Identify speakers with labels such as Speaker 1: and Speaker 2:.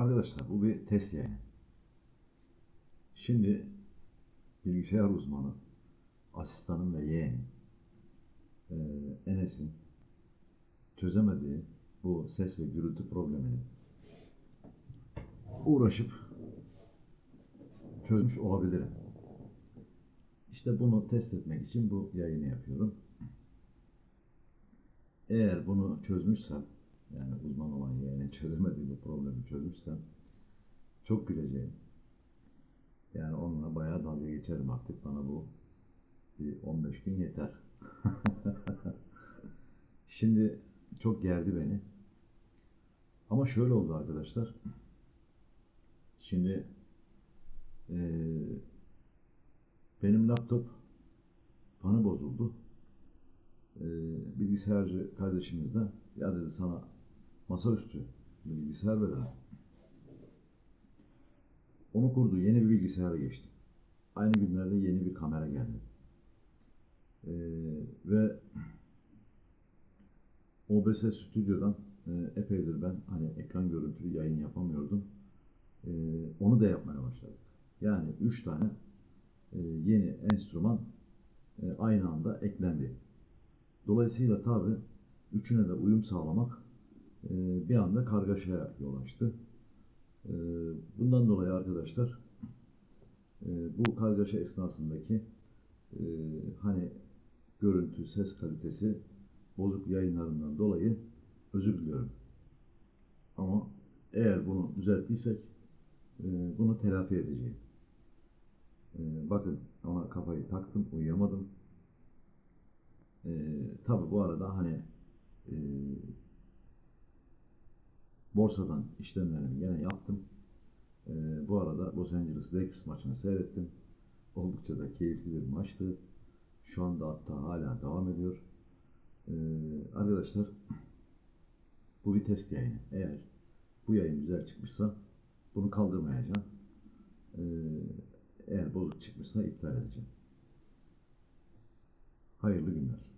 Speaker 1: Arkadaşlar bu bir test yayını. Şimdi bilgisayar uzmanı, asistanım ve yeğenim eee, Enes'in çözemediği bu ses ve gürültü problemini uğraşıp çözmüş olabilirim. İşte bunu test etmek için bu yayını yapıyorum. Eğer bunu çözmüşsem, yani uzman olan yeğenin çözemediği bu problemi çözmüşsem çok güleceğim. Yani onunla bayağı dalga geçerim artık. Bana bu bir 15 gün yeter. Şimdi çok gerdi beni. Ama şöyle oldu arkadaşlar. Şimdi eee, benim laptop fanı bozuldu. Eee, bilgisayarcı kardeşimiz de ya dedi sana masaüstü bir bilgisayar verelim. Onu kurdu. Yeni bir bilgisayara geçti. Aynı günlerde yeni bir kamera geldi. Ee, ve OBS Stüdyo'dan e, epeydir ben hani ekran görüntülü yayın yapamıyordum. Ee, onu da yapmaya başladık. Yani üç tane e, yeni enstrüman e, aynı anda eklendi. Dolayısıyla tabi üçüne de uyum sağlamak e, bir anda kargaşaya yol açtı. Ee, Bundan dolayı arkadaşlar e, bu kargaşa esnasındaki e, hani görüntü, ses kalitesi bozuk yayınlarından dolayı özür diliyorum. Ama eğer bunu düzelttiysek e, bunu telafi edeceğim. Bakın ona kafayı taktım, uyuyamadım. Tabi bu arada hani borsadan işlemlerimi gene yaptım. E, bu arada Los Angeles Lakers maçını seyrettim. Oldukça da keyifli bir maçtı. Şu anda hatta hala devam ediyor. E, arkadaşlar bu bir test yayını. Eğer bu yayın güzel çıkmışsa bunu kaldırmayacağım. E, eğer bozuk çıkmışsa iptal edeceğim. Hayırlı günler.